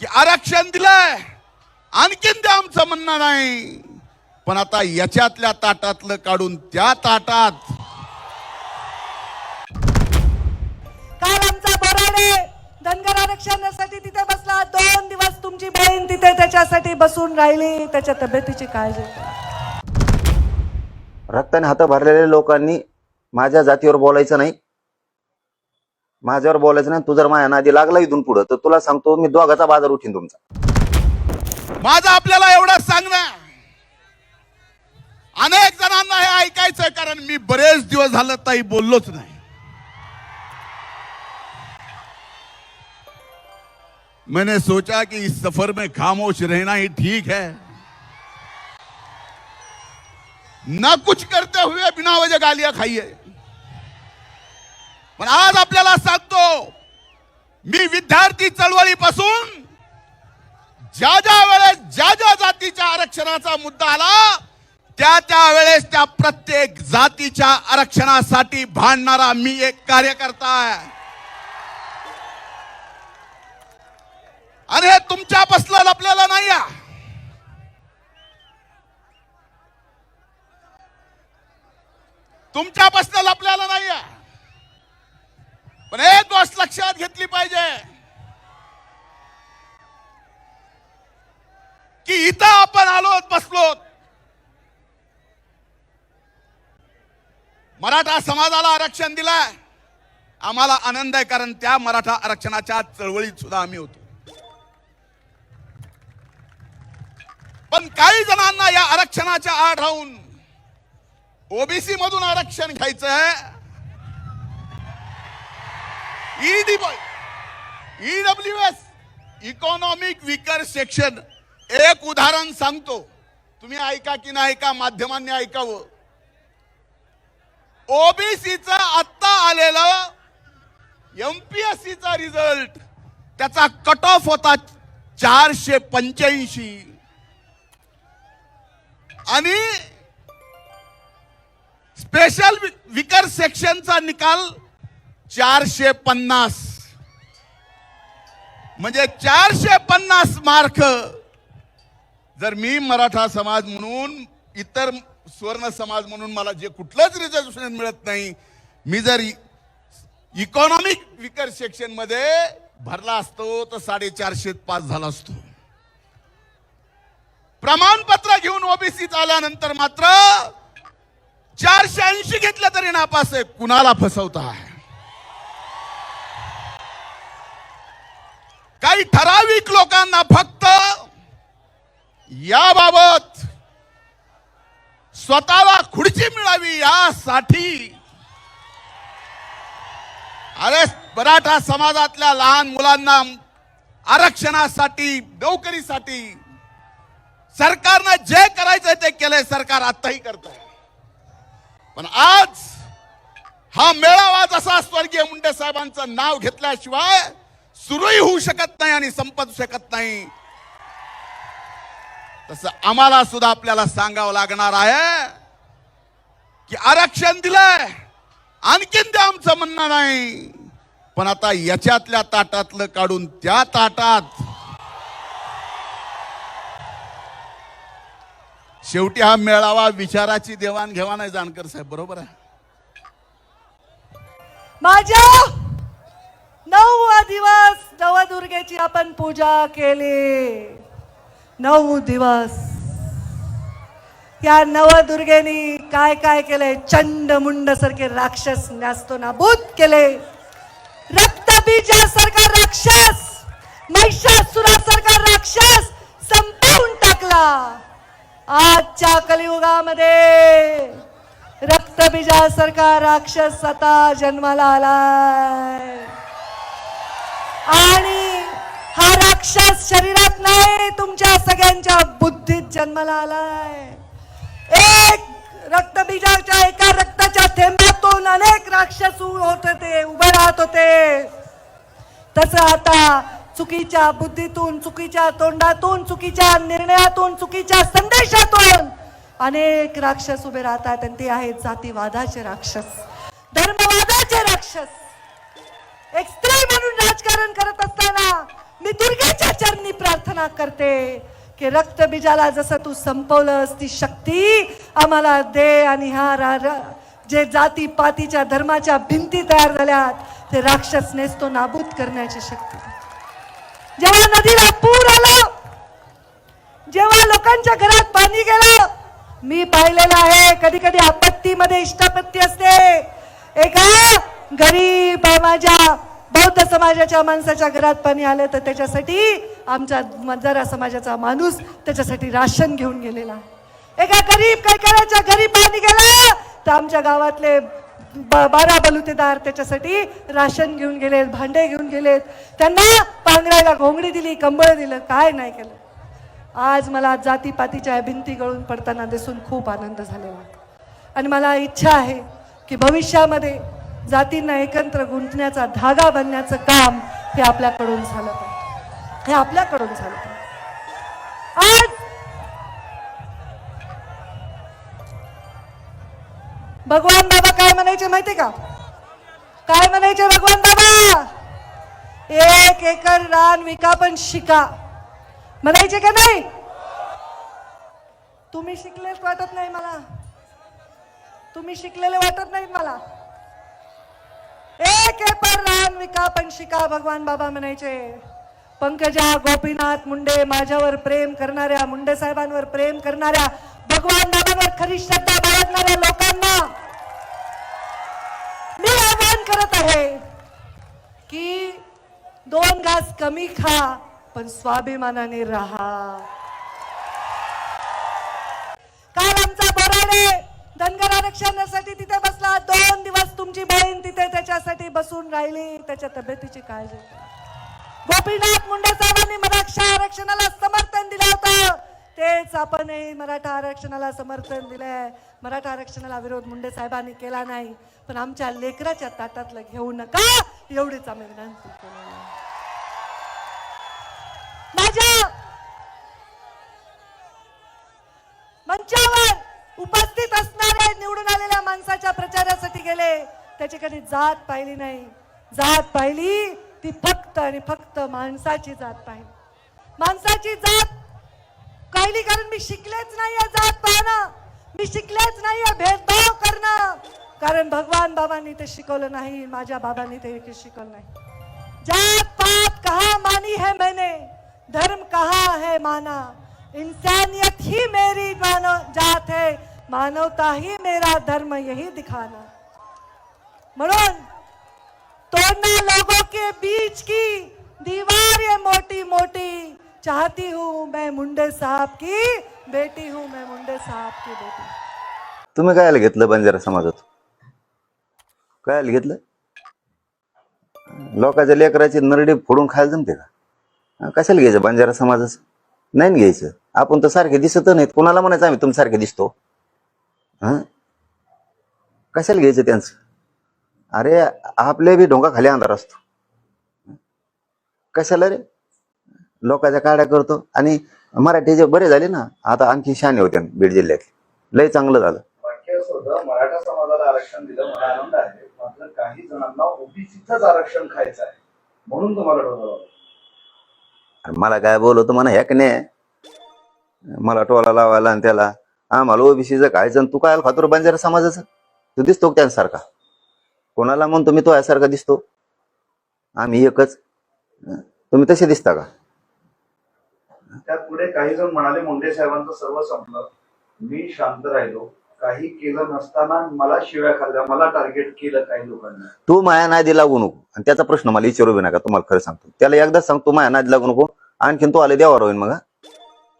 की आरक्षण दिलंय. आणखीन द्या आमचं म्हणणं नाही. पण आता याच्यातल्या ताटातलं काढून त्या ताटात. काल आमचा बोराडे धनगर आरक्षणासाठी तिथे बसला. दोन दिवस तुमची बहीण तिथे त्याच्यासाठी बसून राहिली. त्याच्या तब्येतीची काळजी. रक्ताने हात भरलेल्या लोकांनी माझ्या जातीवर बोलायचं नाही. माझ्यावर बोलायचं नाही तू जर माझ्या नादी लागला इथून पुढं तर तुला सांगतो मी दोघाचा बाजार उठीन तुमचा. माझं आपल्याला एवढं सांगणं अनेक जणांना हे ऐकायचंय कारण मी बरेच दिवस झालं ताई बोललोच नाही. मैंने सोचा कि इस सफर में खामोश रहना ही ठीक है। ना कुछ करते हुए बिना वजह गालियां खाइए पण आज आपल्याला सांगतो मी विद्यार्थी चळवळीपासून ज्या ज्या वेळेस ज्या ज्या जातीच्या आरक्षणाचा मुद्दा आला त्या त्या वेळेस त्या प्रत्येक जातीच्या आरक्षणासाठी भांडणारा मी एक कार्यकर्ता आहे आणि हे तुमच्या बसलं आपल्याला नाही तुमच्या बसलं आपल्याला नाही आहे. पण एक गोष्ट लक्षात घेतली पाहिजे. की इथं आपण आलो बसलो मराठा समाजाला आरक्षण दिलाय. आम्हाला आनंद आहे कारण त्या मराठा आरक्षणाच्या चळवळीत सुद्धा आम्ही होतो. पण काही जणांना या आरक्षणाच्या आड राहून ओबीसी मधून आरक्षण घ्यायचं आहे E W S economic weaker section एक उदाहरण सांगतो. तुम्ही ऐका की नाही ऐका माध्यमांनी ऐकावं हो. ओबीसीचा आत्ता आलेलं एमपीएससीचा रिझल्ट त्याचा कट ऑफ होता चारशे पंच्याऐंशी. आणि स्पेशल विकर सेक्शनचा निकाल चारशे पन्नास. म्हणजे चारशे पन्नास मार्क. जर मी मराठा समाज म्हणून इतर स्वर्ण समाज म्हणून मला जे कुठलंच रिझर्वेशन मिळत नाही मी जर इकॉनॉमिक विकर सेक्शनमध्ये भरला असतो तर साडेचारशे पास झाला असतो. प्रमाणपत्र घेऊन ओबीसीत आल्यानंतर मात्र चारशे ऐंशी घेतलं तरी नापास आहे. कुणाला फसवता आहे? काही ठराविक लोकांना फक्त याबाबत स्वतःला खुर्ची मिळावी यासाठी. अरे मराठा समाजातल्या लहान मुलांना आरक्षणासाठी नोकरीसाठी सरकारनं जे करायचं ते केलंय सरकार आताही करत आहे पण आज हा मेळावा जसा स्वर्गीय मुंडे साहेबांचं नाव घेतल्याशिवाय सुरूही होऊ शकत नाही आणि संपत शकत नाही. तसं आम्हाला सुद्धा आपल्याला सांगावं लागणार आहे की आरक्षण दिलंय. आणखीन ते आमचं म्हणणं नाही. पण आता याच्यातल्या ताटातलं काढून त्या ताटात शेवटी हा मेळावा विचाराची देवाणघेवाण आहे जानकर साहेब. बरोबर आहे? माझ्या नऊ दिवस नवदुर्गेची आपण पूजा केली. नऊ दिवस. या नवदुर्गेनी काय काय केलंय चंड मुंड सारखे राक्षस न्यासतो नाबूद केले रक्तबीजासारखा राक्षस महिषासुरासारखा राक्षस संपवून टाकला. आजच्या कलियुगामध्ये रक्तबीजासारखा राक्षस आता जन्माला आलाय. आणि हा राक्षस शरीरात नाही तुमच्या सगळ्यांच्या बुद्धीत जन्माला आलाय. एक रक्तबीजाच्या एका रक्ताच्या थेंबातून अनेक राक्षस होत होते उभे राहत होते. तस आता चुकीच्या बुद्धीतून चुकीच्या तोंडातून चुकीच्या निर्णयातून चुकीच्या संदेशातून अनेक राक्षस उभे राहतात आणि ते आहेत जातीवादाचे राक्षस धर्मवादाचे राक्षस. एक स्त्री म्हणून राजकारण करत असताना मी दुर्गेच्या चरणी प्रार्थना करते की रक्तबीजाला जसं तू संपवलंस ती शक्ती आम्हाला दे आणि हा रा रा- जे जाती पातीच्या धर्माच्या भिंती तयार झाल्यात ते राक्षस नेसतो नाबूद करण्याची शक्ती. जेव्हा नदीला पूर आला जेव्हा लोकांच्या घरात पाणी गेलं मी पाहिलेलं आहे कधी कधी आपत्तीमध्ये इष्टापत्ती असते. एका गरीब माझ्या. बौद्ध समाजाच्या माणसाच्या घरात पाणी आलं तर त्याच्यासाठी आमच्या मजारा समाजाचा माणूस त्याच्यासाठी राशन घेऊन गेलेला एका गरीब कैकाराच्या घरी पाणी गेलं तर आमच्या गावातले ब- बारा बलुतेदार त्याच्यासाठी राशन घेऊन गेलेत भांडे घेऊन गेलेत. त्यांना पांघरायला घोंगडी दिली कंबळ दिलं काय नाही केलं. आज मला जातीपातीच्या भिंती गळून पडताना दिसून खूप आनंद झालेला आणि मला इच्छा आहे की भविष्यामध्ये जातींना एकत्र गुंतण्याचा धागा बनण्याचं काम हे आपल्याकडून झालं हे आपल्याकडून झालं आज भगवान बाबा काय म्हणायचे माहिती का? काय म्हणायचे भगवान बाबा? एक एकर रान विका पण शिका. म्हणायचे का नाही? तुम्ही शिकलेच वाटत नाही मला. तुम्ही शिकलेले वाटत नाहीत मला. एक पर रान विका पंशिका भगवान बाबा म्हणायचे. पंकजा गोपीनाथ मुंडे माझ्यावर प्रेम करणाऱ्या मुंडे साहेबांवर प्रेम करणाऱ्या भगवान बाबांवर खरी श्रद्धा बाळगणाऱ्या लोकांना मी आवाहन करत आहे की दोन घास कमी खा पण स्वाभिमानाने राहा. काल आमचा बोराडे धनगर आरक्षणासाठी तिथे तुमची बहीण तिथे त्याच्यासाठी बसून राहिली त्याच्या तब्येतीची काळजी. गोपीनाथ मुंडे साहेबांनी मराठा आरक्षणाला समर्थन दिलं होतं. तेच आपणही मराठा आरक्षणाला समर्थन दिलंय. मराठा आरक्षणाला विरोध मुंडे साहेबांनी केला नाही. पण आमच्या लेकराच्या ताटातलं घेऊ नका एवढीच आम्ही विनंती माझ्या मंचावर उपस्थित असणाऱ्या निवडून आलेल्या माणसाच्या प्रचारासाठी गेले. त्याची कधी जात पाहिली नाही. जात पाहिली ती फक्त आणि फक्त माणसाची जात पाहिली. माणसाची जात पाहिली कारण मी शिकलेच नाही जात पाहणं. मी शिकलेच नाही भेदभाव करणं. कारण भगवान बाबांनी ते शिकवलं नाही माझ्या बाबांनी ते शिकवलं नाही. जात पात कहा मानी है मैंने धर्म कहा है माना. इंसानियत ही मेरी मानव जात है मानवता ही मेरा धर्म यही दिखाना. म्हणून तोड़ना लोगों के बीच की दीवार ये मोटी मोटी. चाहती हूँ मैं मुंडे साहब की बेटी हूँ मैं मुंडे साहब की बेटी. तुम्ही काय घेतलं बंजारा समाजात? काय घेतलं? लोकांच्या लेकराची नरडी फोडून खायला जमते का? कशाला घ्यायचं बंजारा समाजाचं? नाही ना घ्यायचं. आपण तर सारखे दिसत नाहीत. कोणाला म्हणायचं आम्ही तुम्ही सारखे दिसतो? हा? कशाला घ्यायचं त्यांचं? अरे आपले बी ढोंगा खाली अंधार असतो. कशाला रे? लोकांच्या काड्या करतो. आणि मराठी जे बरे झाले ना आता आणखी शाने होते बीड जिल्ह्यातले. लय चांगलं झालं. वाक्य असं होतं मराठा समाजाला आरक्षण दिलं मला आनंद आहे. मात्र काही जणांना ओबीसीचंच आरक्षण खायचं आहे. म्हणून तुम्हाला ठरवलं अरे मला काय बोलवतो म्हणा ह्याक नाही? मला टोला लावायला आणि त्याला आम्हाला ओबीसीचं खायचं तू काय खातो बंजारा समाजाचं? तू दिसतो त्यांसारखा? कोणाला म्हणतो मी तो यासारखा दिसतो? आम्ही एकच? तुम्ही तसे दिसता का? त्यात पुढे काही जण म्हणाले मुंडे साहेबांचं सर्व संपलं. मी शांत राहिलो. काही केलं नसताना मला शिव्या खाल्ल्या. मला टार्गेट केलं काही लोकांनी. तू माया नादी लागू नको. आणि त्याचा प्रश्न मला विचारू बी नका. तुम्हाला खरं सांगतो. त्याला एकदाच सांगतो माया नादी लागू नको. आणखीन तू आले देवावर होईन मग?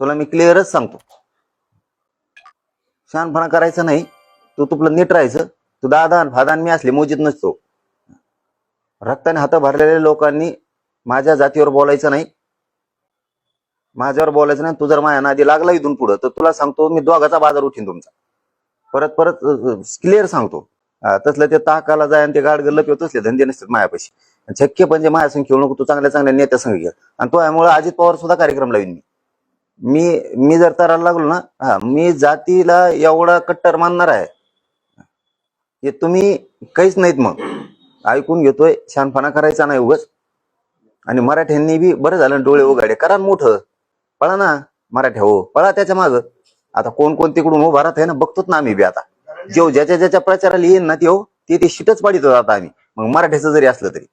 तुला मी क्लिअरच सांगतो. शहाणपणा करायचं नाही. तू तुपलं नीट राहायचं. तू दादा फादान मी असले मोजित नसतो. रक्ताने हात भरलेल्या लोकांनी माझ्या जातीवर बोलायचं नाही. माझ्यावर बोलायचं नाही. तू जर माझ्या नादी लागला इथून पुढं तर तुला सांगतो मी दोघाचा बाजार उठीन तुमचा. परत परत क्लिअर सांगतो. तसलं ते ताकाला जाय आणि ते गाड गल्लप तसले धंदे नसतात मायापाशी शक्य म्हणजे माझ्या खेळू नको तू चांगल्या चांगल्या नेत्या संघ घे आणि तो यामुळे अजित पवार सुद्धा कार्यक्रम लावीन मी. मी मी जर तराला लागलो ना हा मी जातीला एवढा कट्टर मानणार आहे. हे तुम्ही काहीच नाहीत मग. ऐकून घेतोय शानपणा करायचा नाही उगच. आणि मराठ्यांनी बी बरं झालं डोळे उघाडे. करा मोठ मोठं. पळा ना मराठ्या हो. पळा त्याच्या माग. आता कोण कोण तिकडून उभा राहत आहे ना बघतोच ना आम्ही बी आता. जेव ज्याच्या ज्याच्या प्रचाराला येईन ना ते हो, ते ते शिटच पाडितो आता आम्ही. मग मराठ्याचं जरी असलं तरी.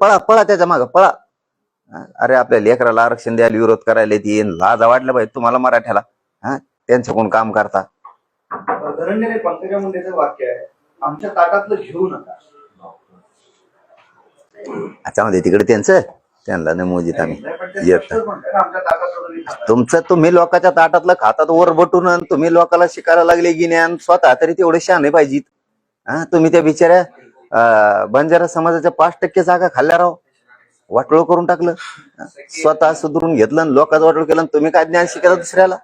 पळा पळा त्याच्या माग पळा. अरे आपल्या लेकराला आरक्षण द्यायला विरोध करायला येईन. लाजा वाटला पाहिजे तुम्हाला मराठ्याला. हा त्यांच्याकडून काम करता? वाक्य आहे. आमच्या ताटातलं घेऊ नका. अच्छा मध्ये तिकडे त्यांचं? त्यांना नमोजित आम्ही. येत. तुमचं तुम्ही लोकांच्या ताटातलं खातात वर बटून आणि तुम्ही लोकांना शिकायला लागले ज्ञान स्वतः तरी तेवढे शहाणे पाहिजेत. हा तुम्ही त्या बिचाऱ्या बंजारा समाजाच्या पाच टक्के जागा खाल्ल्या राव. वाटोळ करून टाकलं. स्वतः सुधरून घेतलं आणि लोकांचं वाटोळ केलं तुम्ही काय ज्ञान शिकायला दुसऱ्याला?